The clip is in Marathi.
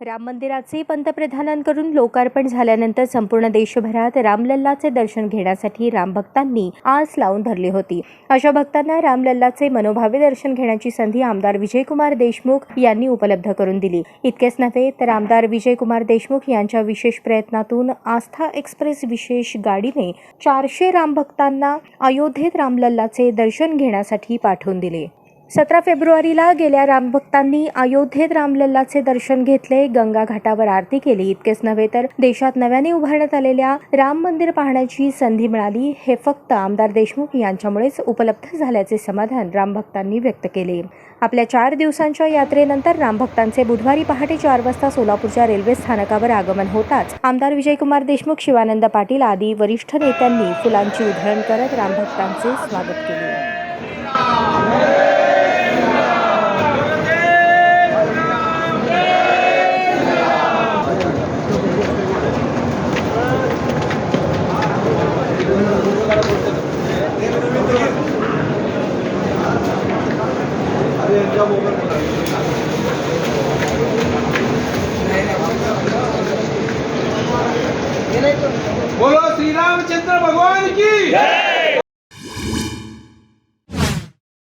राम मंदिराचे पंतप्रधानांकडून लोकार्पण झाल्यानंतर संपूर्ण देशभरात रामलल्लाचे दर्शन घेण्यासाठी रामभक्तांनी आस लावून धरली होती. अशा भक्तांना रामलल्लाचे मनोभावे दर्शन घेण्याची संधी आमदार विजयकुमार देशमुख यांनी उपलब्ध करून दिली. इतकेच नव्हे तर आमदार विजयकुमार देशमुख यांच्या विशेष प्रयत्नातून आस्था एक्सप्रेस विशेष गाडीने चारशे रामभक्तांना अयोध्येत रामलल्लाचे दर्शन घेण्यासाठी पाठवून दिले. सतरा फेब्रुवारीला गेल्या रामभक्तांनी अयोध्येत रामलल्लाचे दर्शन घेतले गंगा घाटावर आरती केली. इतकेच नव्हे तर देशात नव्याने उभारण्यात आलेल्या राम मंदिर पाहण्याची संधी मिळाली. हे फक्त आमदार देशमुख यांच्यामुळेच उपलब्ध झाल्याचे समाधान रामभक्तांनी व्यक्त केले. आपल्या चार दिवसांच्या यात्रेनंतर रामभक्तांचे बुधवारी पहाटे चार वाजता सोलापूरच्या रेल्वे स्थानकावर आगमन होताच. आमदार विजयकुमार देशमुख शिवानंद पाटील आदी वरिष्ठ नेत्यांनी फुलांची उधळण करत रामभक्तांचे स्वागत केले. बोलो श्री रामचंद्र भगवान की।